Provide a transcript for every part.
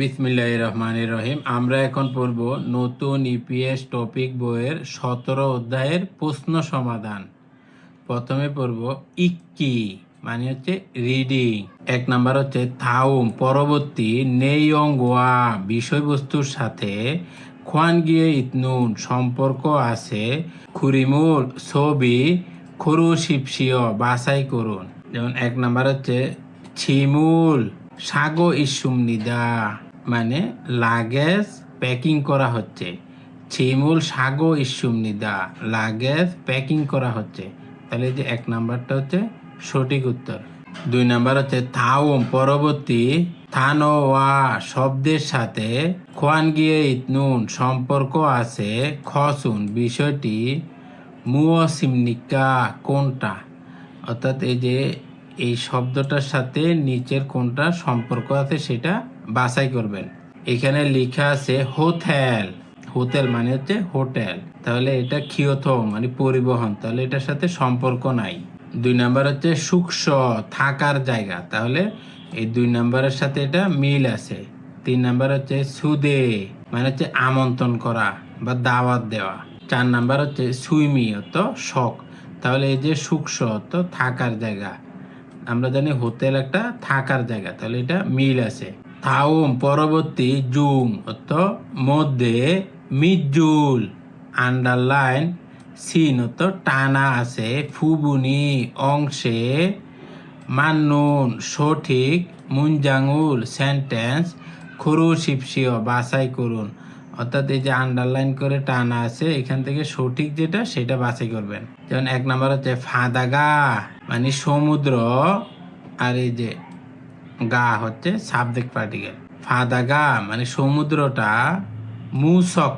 বিসমিল্লাহ রহমান রহিম আমরা এখন পড়ব নতুন ইপিএস টপিক বইয়ের সতেরো অধ্যায়ের প্রশ্ন সমাধান। প্রথমে পড়ব ইক্কি মানে হচ্ছে রিডিং। এক নাম্বার হচ্ছে থাউম, পরবর্তী নেইয়ং ওয়া বিষয়বস্তুর সাথে খোয়ান গিয়ে ইতনুন সম্পর্ক আছে। খুরিমুল ছবি খরু শিপসিও বাছাই করুন। যেমন এক নাম্বার হচ্ছে ছিমুল, সাগো ইসুম নিদা। মানে লাগেজ প্যাকিং করা হচ্ছে। ছিমুল সাগো ইসুম নিদা লাগেজ প্যাকিং করা হচ্ছে। তাহলে যে এক নাম্বারটা হচ্ছে সঠিক উত্তর। দুই নাম্বার হচ্ছে থাউম, পরবর্তী থানো ওয়া শব্দের সাথে খোয়ান গিয়ে ইতনুন সম্পর্ক আছে খসুন, বিষয়টি মুওয়িমনিকা কোনটা? অর্থাৎ এই যে এই শব্দটার সাথে নিচের কোনটা সম্পর্ক আছে সেটা বাছাই করবেন। এখানে লেখা আছে হোটেল। হোটেল মানে হচ্ছে হোটেল। তাহলে এটা ক্ষিয়ত মানে পরিবহন। তাহলে এটার সাথে সম্পর্ক নাই। দুই নাম্বার হচ্ছে সুক্ষ থাকার জায়গা। তাহলে এই দুই নাম্বারের সাথে এটা মিল আছে। তিন নাম্বার হচ্ছে সুদে মানে হচ্ছে আমন্ত্রণ করা বা দাওয়াত দেওয়া। চার নাম্বার হচ্ছে সুইমি অত শখ। তাহলে এই যে সুক্ষ অত থাকার জায়গা। আমরা জানি হোটেল একটা থাকার জায়গা। তাহলে এটা মিল আছে। থাউম পরবর্তী জুম, অর্থ মধ্যে মিজুল আন্ডারলাইন সিন, অর্থ টানা আছে, ফুবুনি, অংশে মান্নুন, সঠিক মুনজাঙ্গুল সেন্টেন্স খরু শিপসিও বাছাই করুন। অর্থাৎ এই যে আন্ডারলাইন করে টানা আছে, এখান থেকে সঠিক যেটা, সেটা বাছাই করবেন। যেমন এক নাম্বার হচ্ছে ফাদাগা মানে সমুদ্র, আর এই যে গা হচ্ছে সাবজেক্ট পার্টিকেল ফাদা গা মানে সমুদ্রটা মুসক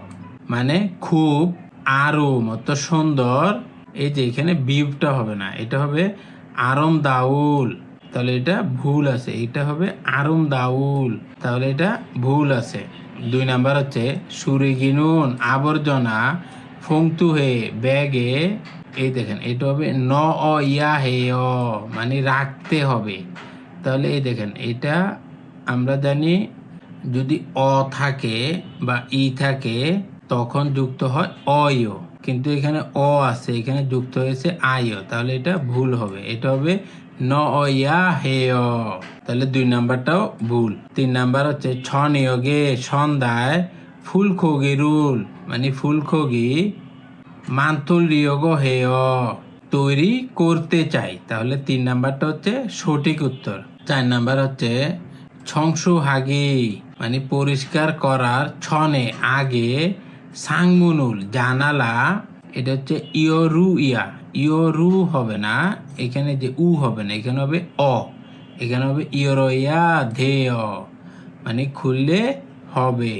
মানে খুব আরও মতো সুন্দর। এই যে এখানে বিউটা হবে না, এটা হবে আরম দাউল তাহলে এটা ভুল আছে, এটা হবে আরম দাউল তাহলে এটা ভুল আছে। দুই নাম্বার হচ্ছে সুরিগিনুন আবর্জনা, ফংতু হে, ব্যাগে। এই দেখেন, এটা হবে ন অ ইয়া হে অ মানে রাখতে হবে। তাহলে এই দেখেন, এটা আমরা জানি যদি অ থাকে বা ই থাকে, তখন যুক্ত হয় অয়। কিন্তু এখানে অ আছে, এখানে যুক্ত হয়েছে আয়। তাহলে এটা ভুল হবে। এটা হবে ন অয়া অ তাহলে দুই নাম্বারটাও ভুল। তিন নাম্বার হচ্ছে ছ নিয়োগে সন্ধ্যায় ফুলখোগি রুল। মানে ফুলখোগি মান্তুল নিয়োগ অ তৈরি করতে চাই। তাহলে তিন নাম্বারটা হচ্ছে সঠিক উত্তর। চার নাম্বার হচ্ছে, ছংসু হাগি মানে পরিষ্কার করার ছনে আগে সাংমুনুল, জানালা, এটা হচ্ছে ইয়রু ইয়া, ইয়রু হবে না, এখানে যে উ হবে না, এখানে হবে অ, এখানে হবে ইয়রইয়া ধে অ মানে খুললে হবে,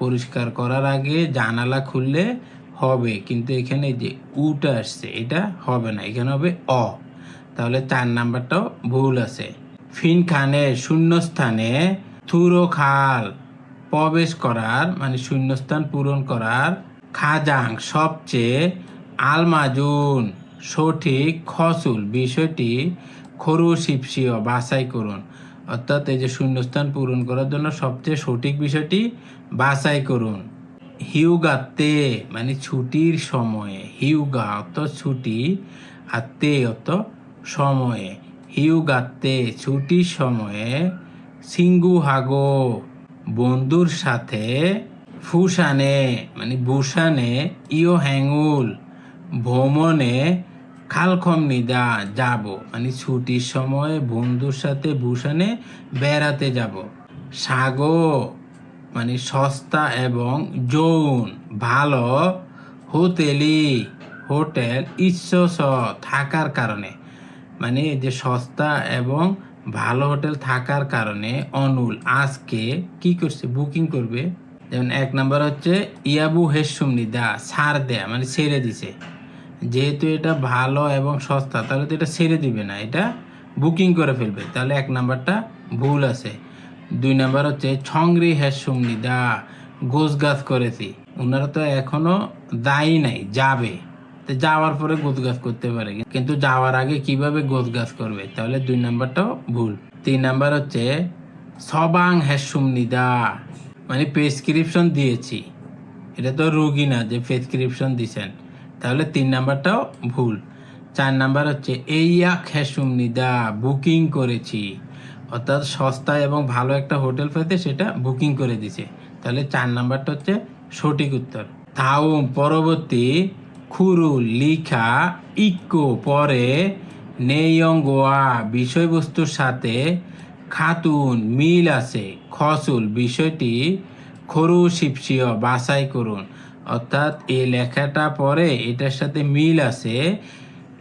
পরিষ্কার করার আগে জানালা খুললে হবে, কিন্তু এখানে যে উটা আসছে, এটা হবে না, এখানে হবে অ, তাহলে চার নাম্বারটাও ভুল আছে। ফিন খানে শূন্যস্থানে থুরো খাল প্রবেশ করার মানে শূন্যস্থান পূরণ করার খাজাং সবচেয়ে আলমাজুন, সঠিক খসুল বিষয়টি খরু শিপসিও বাছাই করুন। অর্থাৎ এই যে শূন্যস্থান পূরণ করার জন্য সবচেয়ে সঠিক বিষয়টি বাছাই করুন। হিউগাতে মানে ছুটির সময়ে, হিউগা অত ছুটি আর তে অত সময়ে। হিউগাতে ছুটির সময়ে সিঙ্গু হাগো বন্ধুর সাথে ফুসানে মানে বুসানে ইও হ্যাঙ্গুল ভ্রমণে খালখম নিদা যাব। মানে ছুটির সময় বন্ধুর সাথে বুসানে বেড়াতে যাব। সাগো মানে সস্তা এবং যৌন, ভালো হোটেলি হোটেল ইচ্ছস থাকার কারণে। মানে যে সস্তা এবং ভালো হোটেল থাকার কারণে অনুল আজকে কি করছে? বুকিং করবে। যেমন এক নাম্বার হচ্ছে, ইয়াবু হেসুমনি দা ছাড় দেয়া মানে ছেড়ে দিছে। যেহেতু এটা ভালো এবং সস্তা, তাহলে তো এটা ছেড়ে দিবে না, এটা বুকিং করে ফেলবে। তাহলে এক নাম্বারটা ভুল আছে। দুই নাম্বার হচ্ছে, ছংরি হেসুমনি দা গোছ গাছ করেছি। ওনারা তো এখনও দায়ী নাই, যাবে। যাওয়ার পরে গোছ গাছ করতে পারে। কিন্তু যাওয়ার আগে কীভাবে গোছ গাছ করবে? তাহলে দুই নাম্বারটাও ভুল। তিন নাম্বার হচ্ছে, সবাং হ্যাসুম নিদা। মানে প্রেসক্রিপশন দিয়েছি। এটা তো রোগী না যে প্রেসক্রিপশন দিছেন। তাহলে তিন নাম্বারটাও ভুল। চার নাম্বার হচ্ছে, এইয়াক হ্যাসুম নিদা, বুকিং করেছি। অর্থাৎ সস্তা এবং ভালো একটা হোটেল পেতে সেটা বুকিং করে দিছে। তাহলে চার নাম্বারটা হচ্ছে সঠিক উত্তর। তাও পরবর্তী খুরু লিখা ইকো পরে নেয়ং গোয়া বিষয়বস্তুর সাথে খাতুন মিল আছে। খসুল বিষয়টি খরু শিপসিয় বাছাই করুন। অর্থাৎ এই লেখাটা পরে এটার সাথে মিল আছে।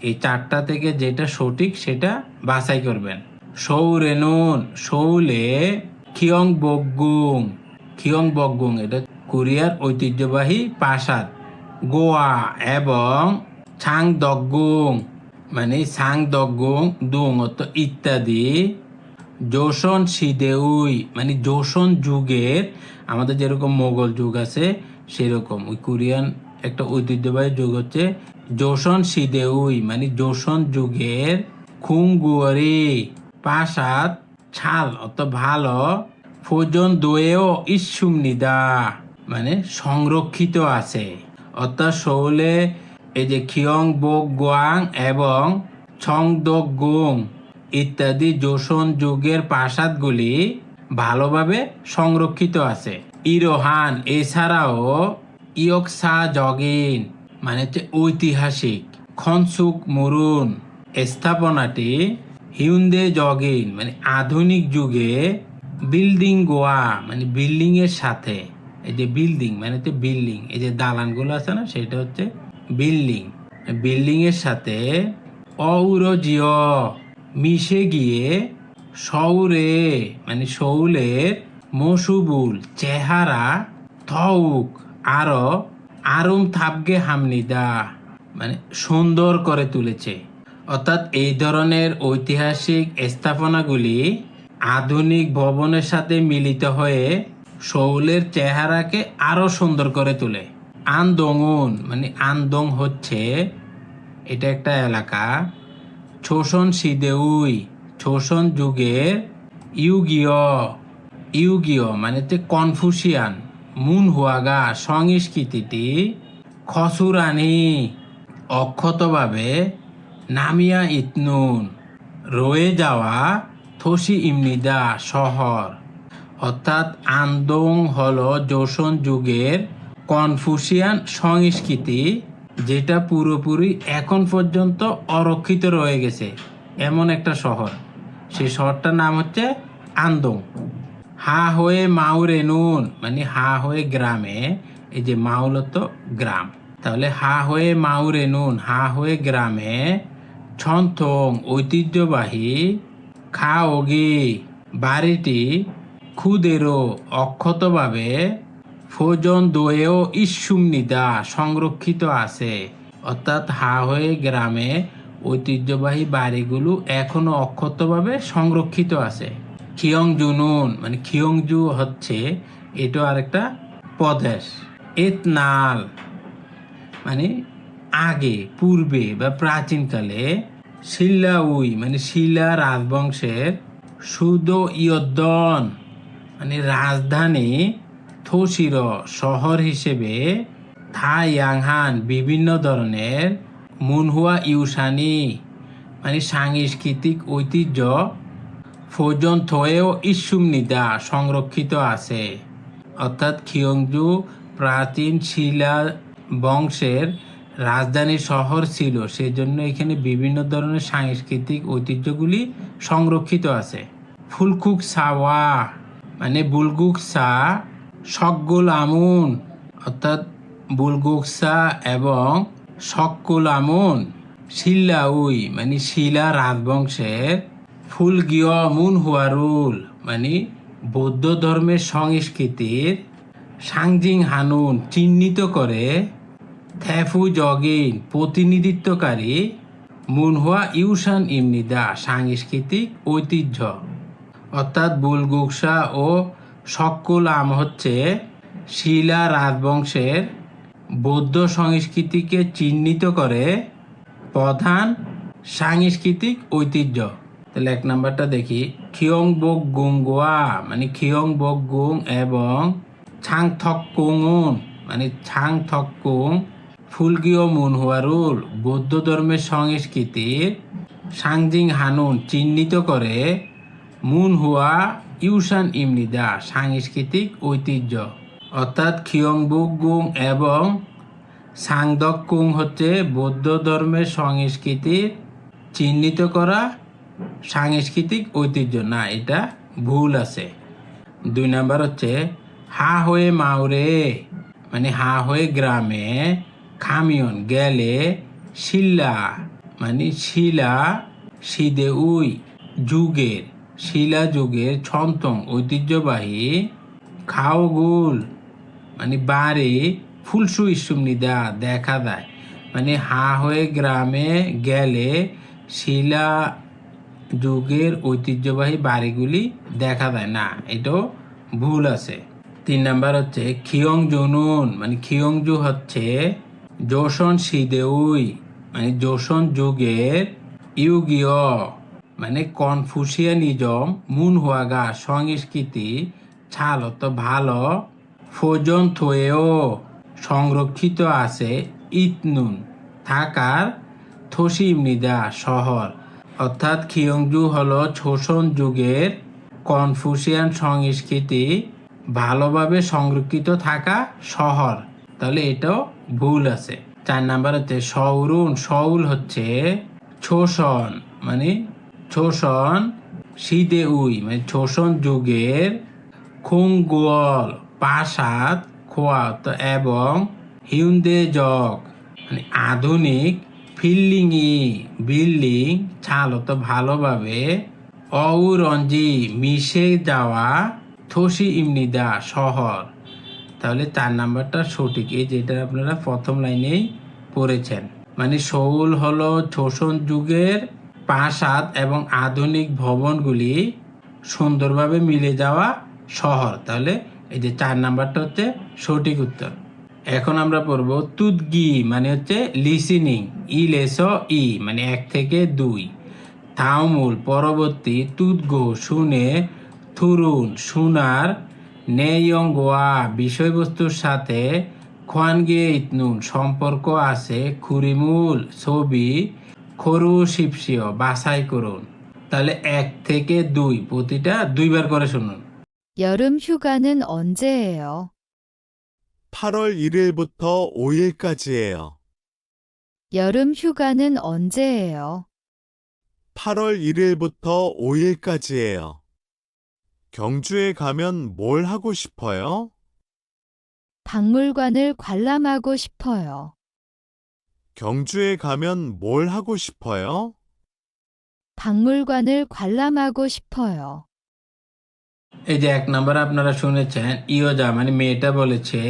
এই চারটা থেকে যেটা সঠিক সেটা বাছাই করবেন। সৌরে নুন, সৌলে খিয়ং বগুং খিয়ং বগুং এটা কোরিয়ার ঐতিহ্যবাহী প্রাসাদ। গোয়া এবং ছাং দগুং মানে ছাং দগুং দুং অর্থ ইত্যাদি। জোশন সিদেউই মানে জোশন যুগের, আমাদের যেরকম মোগল যুগ আছে, সেরকম। ওই কোরিয়ান একটা ঐতিহ্যবাহী যুগ হচ্ছে জোশন সিদেউই মানে জোশন যুগের খুংগুয়ারি প্রাসাদ ছাল অত ভালো ফোজন দোয়েও ইসুম নিদা মানে সংরক্ষিত আছে। অর্থাৎ শৌলে এই যে খিয়ং, বোক, গোয়াং এবং ছং দোক, গুং ইত্যাদি জোশন যুগের প্রাসাদগুলি ভালোভাবে সংরক্ষিত আছে। ইরোহান এছাড়াও ইয়কসা জগিন মানে হচ্ছে ঐতিহাসিক, খনসুক মুরুন স্থাপনাটি হিউন্দে জগিন মানে আধুনিক যুগে বিল্ডিং গোয়া মানে বিল্ডিং এর সাথে এই যে বিল্ডিং মানে হচ্ছে বিল্ডিং এই যে দালানগুলো আছে না, সেটা হচ্ছে বিল্ডিং বিল্ডিং এর সাথে অউরজিয় মিশে গিয়ে সৌরে মানে শৌলের মসুবুল, চেহারা থউক আরও আরম থাপগে হামনিদা মানে সুন্দর করে তুলেছে। অর্থাৎ এই ধরনের ঐতিহাসিক স্থাপনাগুলি আধুনিক ভবনের সাথে মিলিত হয়ে শৌলের চেহারাকে আরও সুন্দর করে তোলে। আন্দোঙুন মানে আন্দোং হচ্ছে এটা একটা এলাকা। ছোসন সিদেউই ছোসন যুগের ইউগিয় ইউগিয় মানে হচ্ছে কনফুসিয়ান মুন হুয়াগা সংস্কৃতিটি খসুরানি, অক্ষতভাবে নামিয়া ইতনুন, রয়ে যাওয়া থসি ইমনিদা শহর। অর্থাৎ আন্দোং হল জোশন যুগের কনফুসিয়ান সংস্কৃতি, যেটা পুরোপুরি এখন পর্যন্ত অরক্ষিত রয়ে গেছে, এমন একটা শহর। সেই শহরটার নাম হচ্ছে আন্দোং। হা হয়ে মাউরে নুন মানে হা হয়ে গ্রামে, এই যে মাউলত গ্রাম। তাহলে হা হয়ে মাউরে নুন, হা হয়ে গ্রামে ছন্থং, ঐতিহ্যবাহী খা ওগি বাড়িটি ক্ষুদেরও অক্ষতভাবে ফোজন দোয়েও ইসুমনিদা সংরক্ষিত আছে। অর্থাৎ হা হয়ে গ্রামে ঐতিহ্যবাহী বাড়িগুলো এখনও অক্ষতভাবে সংরক্ষিত আছে। খিয়ং জুনুন মানে খিয়ংজু হচ্ছে এটা আরেকটা প্রদেশ। এতনাল মানে আগে, পূর্বে বা প্রাচীনকালে শিল্লাউই মানে শিলা রাজবংশের সুদ ইয়দ্দন মানে রাজধানী থোসির শহর হিসেবে থাইয়াংহান বিভিন্ন ধরনের মুনহুয়া ইউসানি মানে সাংস্কৃতিক ঐতিহ্য ফোজন থয়েও ইসুমনিদা সংরক্ষিত আছে। অর্থাৎ খিয়ংজু প্রাচীন শিলা বংশের রাজধানী শহর ছিল, সেজন্য এখানে বিভিন্ন ধরনের সাংস্কৃতিক ঐতিহ্যগুলি সংরক্ষিত আছে। ফুলকুক সাওয়া মানে বুলগুক সা সকল আমুন অর্থাৎ বুলগুকসা এবং সকল আমুন শিল্লাউই মানে শিলা রাজবংশের ফুলগিয় মুন হুয়ারুল মানে বৌদ্ধ ধর্মের সংস্কৃতির সাংজিং হানুন চিহ্নিত করে থ্যাফু জগিন প্রতিনিধিত্বকারী মুনহুয়া ইউসান ইমনিদা সাংস্কৃতিক ঐতিহ্য। অর্থাৎ বুলগুকসা ও আম হচ্ছে শিলা রাজবংশের বৌদ্ধ সংস্কৃতিকে চিহ্নিত করে প্রধান সাংস্কৃতিক ঐতিহ্য। তাহলে এক নাম্বারটা দেখি। খিয়ং বক গুং গোয়া মানে খিয়ং বক গুং এবং ছাং থক কুঙুন মানে ছাং থক কুং ফুলগিও মুনহুয়ারুল, বৌদ্ধ ধর্মের সংস্কৃতির সাংজিং হানুন চিহ্নিত করে মুনহুয়া ইউসান ইমনিদা সাংস্কৃতিক ঐতিহ্য। অর্থাৎ খিয়ংবুক এবং সাংদক হচ্ছে বৌদ্ধ ধর্মের সংস্কৃতির চিহ্নিত করা সাংস্কৃতিক ঐতিহ্য। না, এটা ভুল আছে। দুই নাম্বার হচ্ছে, হা হয়ে মাউরে মানে হা হয়ে গ্রামে খামিয়ন গেলে শিলা মানে শিলা সিদে উই, যুগের। শিলা যুগের ছন্তং ঐতিহ্যবাহী খাওগুল মানে বাড়ি ফুলসু ইসুমনিদা দেখা দেয়। মানে হা হয়ে গ্রামে গেলে শিলা যুগের ঐতিহ্যবাহী বাড়িগুলি দেখা যায় না, এটাও ভুল আছে। তিন নাম্বার হচ্ছে খিয়ং জনুন মানে খিয়ংজু হচ্ছে জোশন সিদেউই মানে জোশন যুগের ইউগিয়। মানে কনফুসিয়ানিজম মুন হুয়াগা সংস্কৃতি ছালত ভালো, ফোজন থয়েও সংরক্ষিত আছে ইতনুন থাকার থসিমনিদা শহর। অর্থাৎ খিয়ংজু হল ছোসন যুগের কনফুসিয়ান সংস্কৃতি, ভালোভাবে সংরক্ষিত থাকা শহর। তাহলে এটাও ভুল আছে। চার নাম্বার হচ্ছে সৌরুন সৌল হচ্ছে ছোসন মানে ছোসন সিদে উই মানে ছোসন যুগের খুঙ্গুয়াল প্রাসাদ খোয়াত এবং হিউন্দে জগ মানে আধুনিক ফিল্ডিংই বিল্ডিং চালত ভালোভাবে অউরঞ্জি মিশে যাওয়া থসি ইমনিদা শহর। তাহলে চার নাম্বারটা সঠিক, এই যেটা আপনারা প্রথম লাইনেই পড়েছেন। মানে সৌল হলো শোষণ যুগের প্রাসাদ এবং আধুনিক ভবনগুলি সুন্দরভাবে মিলে যাওয়া শহর। তাহলে এই যে চার নাম্বারটা হচ্ছে সঠিক উত্তর। এখন আমরা পড়ব তুদগি মানে হচ্ছে লিসিনিং ই লেস ই মানে এক থেকে দুই। তাওমুল, পরবর্তী তুদগো শুনে, থুরুন, শুনার নেয়ঙ্গোয়া বিষয়বস্তুর সাথে খোয়ানগিয়ে ইতনুন সম্পর্ক আছে, খুরিমুল, ছবি খরু শিপসিও বাছাই করুন তাহলে এক থেকে দুই প্রতিটা দুইবার করে শুনুন 여름 휴가는 언제예요? 8월 1일부터 5일까지예요. 여름 휴가는 언제예요? 8월 1일부터 5일까지예요. 경주에 가면 뭘 하고 싶어요? 박물관을 관람하고 싶어요. 경주에 가면 뭘 하고 싶어요? 박물관을 관람하고 싶어요. এই যে এক নম্বর আপনারা শুনেছেন ইয়োজা মানে মেয়েটা বলেছে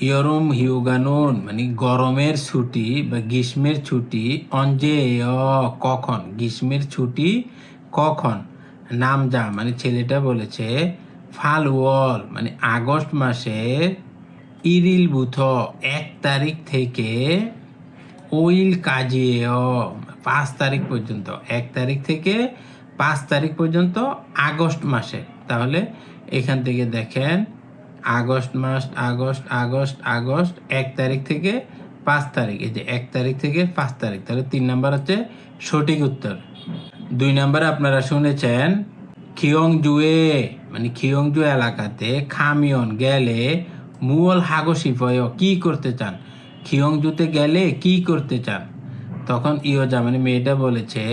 ইয়রুম হিউগানুন মানে গরমের ছুটি বা গ্রীষ্মের ছুটি অঞ্জে কখন গ্রীষ্মের ছুটি কখন নাম যা মানে ছেলেটা বলেছে ফাল ওয়াল মানে আগস্ট মাসের ইরিল বুথ এক তারিখ থেকে ওইল কাজিয়ে পাঁচ তারিখ পর্যন্ত। এক তারিখ থেকে পাঁচ তারিখ পর্যন্ত আগস্ট মাসে। তাহলে এখান থেকে দেখেন, আগস্ট মাস, আগস্ট আগস্ট আগস্ট, এক তারিখ থেকে পাঁচ তারিখ। এই যে এক তারিখ থেকে পাঁচ তারিখ, তাহলে তিন নাম্বার হচ্ছে সঠিক উত্তর। দুই নাম্বার আপনারা শুনেছেন খিয়ং জুয়ে মানে খিয়ং জু এলাকাতে খামিয়ন গেলে মুয়াল হাগসিফয় কি করতে চান? খিয়ং জুতে গেলে কি করতে চান? তখন ইয়োজা মানে মেয়েটা বলেছে,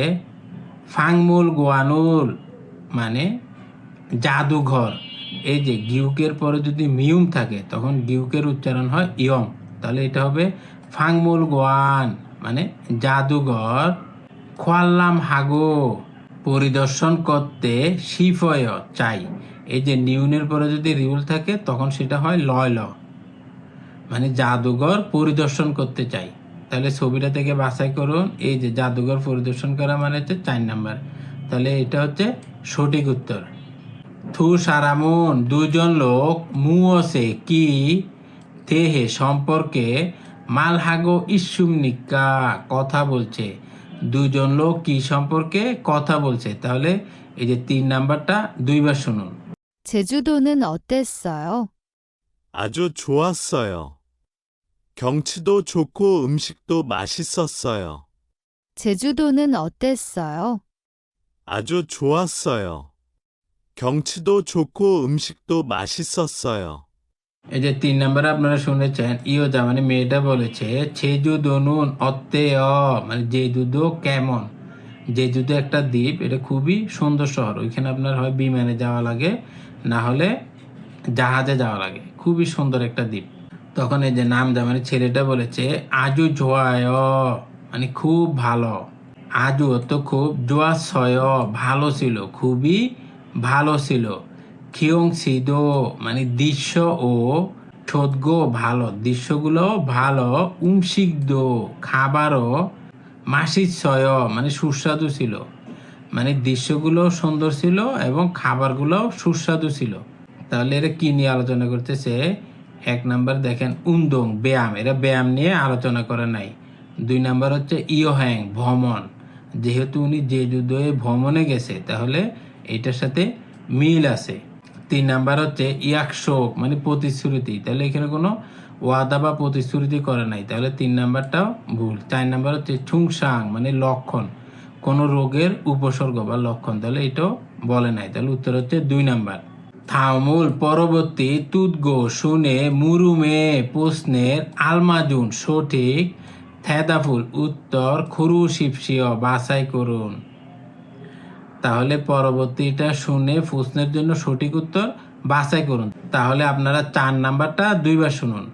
ফাংমুল গোয়ানুল মানে জাদুঘর। এই যে গিউকের পরে যদি মিউম থাকে, তখন গিউকের উচ্চারণ হয় ইয়ং। তাহলে এটা হবে ফাংমুল গোয়ান মানে জাদুঘর। খোয়াল্লাম হাগো, পরিদর্শন করতে শিফয় চাই। এই যে নিউনের পরে যদি রিউল থাকে, তখন সেটা হয় লয় ল। মানে জাদুঘর পরিদর্শন করতে চাই তাহলে ছবিটা থেকে বাছাই করুন এই যে জাদুঘর পরিদর্শন করা মানে হচ্ছে চার নাম্বার তাহলে এটা হচ্ছে সঠিক উত্তর থু সারামুন দুজন লোক মুয়সে কি তেহে সম্পর্কে মালহাগো ইসুম নিকা কথা বলছে দুজন লোক কি সম্পর্কে কথা বলছে তাহলে এই যে তিন নাম্বারটা দুইবার শুনুন 제주도는 어땠어요? 아주 좋았어요. 경치도 좋고 음식도 맛있었어요. 제주도는 어땠어요? 아주 좋았어요. 경치도 좋고 음식도 맛있었어요. এই যে তিন নাম্বার আপনারা শুনেছেন ইয়োজা মানে মেয়েটা বলেছে ছেজু দনুন অত্তেয় মানে জেজুদো কেমন জেজুদো একটা দ্বীপ এটা খুবই সুন্দর শহর ওইখানে আপনার হয় বিমানে যাওয়া লাগে না হলে জাহাজে যাওয়া লাগে খুবই সুন্দর একটা দ্বীপ তখন এই যে নাম যা মানে ছেলেটা বলেছে, আজু জোয়ায় মানে খুব ভালো। আজু তো খুব জোয়াশয়, ভালো ছিল, খুবই ভালো ছিল। খিয়ং সিদো মানে দৃশ্য ও ঠোদগো ভালো। দৃশ্যগুলো ভালো, উমসিগ্ধ, খাবারও মাসিচ্ছয় মানে সুস্বাদু ছিল। মানে দৃশ্যগুলো সুন্দর ছিল এবং খাবারগুলো সুস্বাদু ছিল। তাহলে এরা কি নিয়ে আলোচনা করতেছে? এক নাম্বার দেখেন, উন্দং, ব্যায়াম, এরা ব্যায়াম নিয়ে আলোচনা করে নাই। দুই নাম্বার হচ্ছে ইয়োহ্যাং ভ্রমণ। যেহেতু উনি যে যুদ্ধে ভ্রমণে গেছে, তাহলে এটার সাথে মিল আছে। তিন নাম্বার হচ্ছে ইয়াকশোক মানে প্রতিশ্রুতি। তাহলে এখানে কোনো ওয়াদা বা প্রতিশ্রুতি করে নাই। তাহলে তিন নাম্বারটাও ভুল। চার নাম্বার হচ্ছে ঠুংসাং মানে লক্ষণ। কোনো রোগের উপসর্গ বা লক্ষণ, তাহলে এটাও বলে নাই। তাহলে উত্তর হচ্ছে দুই নাম্বার। থামুল পরবর্তী তুদগো শুনে মুরুমে প্রশ্নের আলমাজুন সঠিক থেদাফুল উত্তর খুরু শিপসিও বাছাই করুন তাহলে পরবর্তীটা শুনে প্রশ্নের জন্য সঠিক উত্তর বাছাই করুন তাহলে আপনারা চার নাম্বারটা দুইবার শুনুন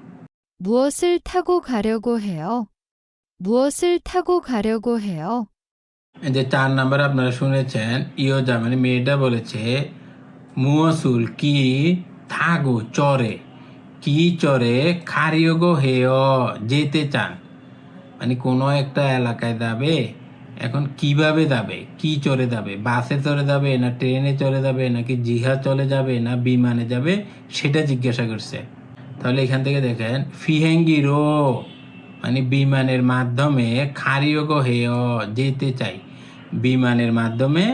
무엇을 타고 가려고 해요? 무엇을 타고 가려고 해요? এই যে চার নাম্বার আপনারা শুনেছেন ইয়োজা মানে মেয়েটা বলেছে মুয়সুল কি থাগো, চরে। কি চরে খারিয়োগো হেয়, যেতে চান। মানে কোনো একটা এলাকায় যাবে, এখন কীভাবে যাবে? কি চড়ে যাবে? বাসে চড়ে যাবে, না ট্রেনে চড়ে যাবে, নাকি জিহা চলে যাবে, না বিমানে যাবে? সেটা জিজ্ঞাসা করছে। তাহলে এখান থেকে দেখেন, ফিহেঙ্গিরো মানে বিমানের মাধ্যমে খারিয়োগ হেয়, যেতে চাই। বিমানের মাধ্যমে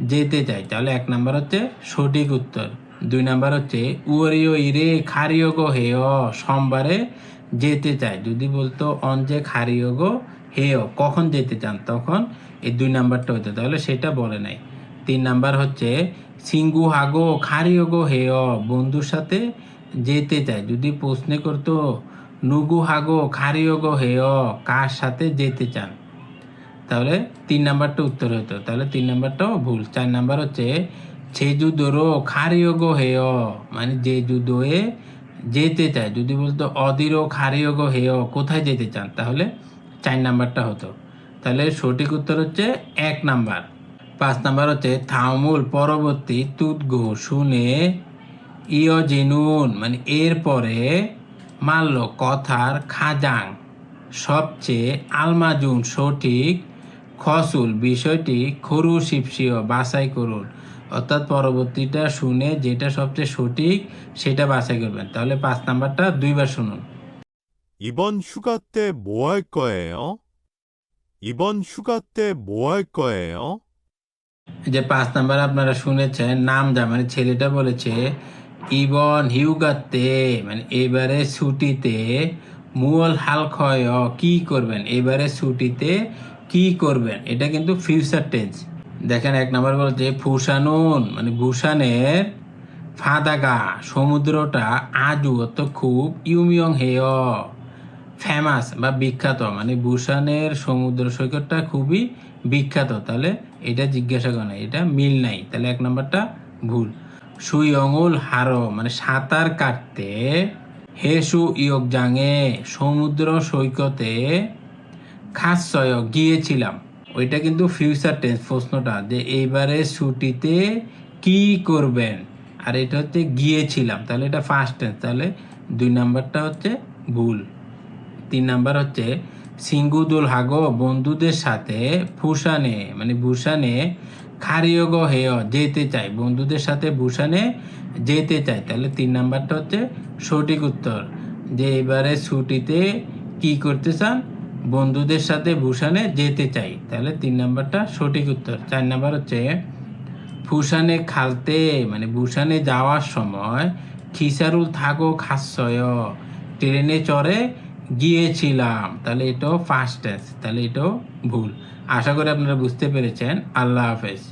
যেতে চাই, তাহলে এক নাম্বার হচ্ছে সঠিক উত্তর। দুই নাম্বার হচ্ছে উয়ারিও ইরে খারিয়োগ হেয়, সোমবারে যেতে চাই। যদি বলতো অঞ্জে খারিয়োগ হেয়, কখন যেতে চান? তখন এই দুই নাম্বারটা হতো তাহলে সেটা বলে নাই। তিন নাম্বার হচ্ছে, সিঙ্গু হাগো খারিয়োগো হেয়, বন্ধুর সাথে যেতে চায় যদি প্রশ্নে করতো, নুগু হাগো খারিয়োগো হেয়, কার সাথে যেতে চান? তাহলে তিন নাম্বারটা উত্তর হতো তাহলে তিন নাম্বারটাও ভুল। চার নাম্বার হচ্ছে ছেজুদোরো খারিয়োগো হেয়। মানে যে জুদোয়ে যেতে চায়। যদি বলতো, অদিরো খারিয়োগো হেয়, কোথায় যেতে চান? তাহলে চার নাম্বারটা হতো। তাহলে সঠিক উত্তর হচ্ছে এক নাম্বার। পাঁচ নাম্বার হচ্ছে, থামুল পরবর্তী তুদগো শুনে ইয় জিনুন। মানে এরপরে মানল কথার খাজাং। সবচেয়ে আলমাজুন সঠিক খসুল বিষয়টি খরু শিপসিও বাছাই করুন অর্থাৎ পরবর্তীটা শুনে যেটা সবচেয়ে সঠিক সেটা বাছাই করবেন তাহলে পাঁচ নাম্বারটা দুইবার শুনুন 이번 휴가 때 뭐 할 거예요? 이번 휴가 때 뭐 할 거예요? যে পাঁচ নাম্বার আপনারা শুনেছেন নাম যা মানে ছেলেটা বলেছে ইবন হিউগাতে মানে এবারে ছুটিতে মুল হাল ক্ষয় কি করবেন এবারে ছুটিতে কি করবেন? এটা কিন্তু ফিউচার টেন্স দেখেন, এক নাম্বার বলছে ফুসানুন মানে ভূষানের ফাদাগা, সমুদ্রটা আজু অত খুব ইউমিয়ং হেয় ফেমাস বা বিখ্যাত মানে বুসানের সমুদ্র সৈকতটা খুবই বিখ্যাত। তাহলে এটা জিজ্ঞাসা করে এটা মিল নাই। তাহলে এক নম্বরটা ভুল। সুই অঙ্গুল হারো মানে সাঁতার কাটতে হেসু ইয়ক জাঙে সমুদ্র সৈকতে খাসয় গিয়েছিলাম। ওইটা কিন্তু ফিউচার টেন্স প্রশ্নটা যে এইবারে ছুটিতে কি করবেন? আর এটা হচ্ছে গিয়েছিলাম, তাহলে এটা ফার্স্ট টেন্স তাহলে দুই নাম্বারটা হচ্ছে ভুল। তিন নাম্বার হচ্ছে সিঙ্গুদুল হাগো বন্ধুদের সাথে ফুসানে মানে ভূষানে খারিয়োগ হেয় যেতে চাই, বন্ধুদের সাথে ভূষানে যেতে চাই। তাহলে তিন নাম্বারটা হচ্ছে সঠিক উত্তর, যে এবারে ছুটিতে কি করতে চান? বন্ধুদের সাথে বুসানে যেতে চাই। তাহলে তিন নম্বরটা সঠিক উত্তর। চার নাম্বার হচ্ছে ফুসানে খালতে মানে বুসানে যাওয়ার সময় খিসারুল থাকো খাসয়। ট্রেনে চড়ে গিয়েছিলাম। তাহলে এটাও ফার্স্ট তাহলে এটাও ভুল। আশা করি আপনারা বুঝতে পেরেছেন। আল্লাহ হাফেজ।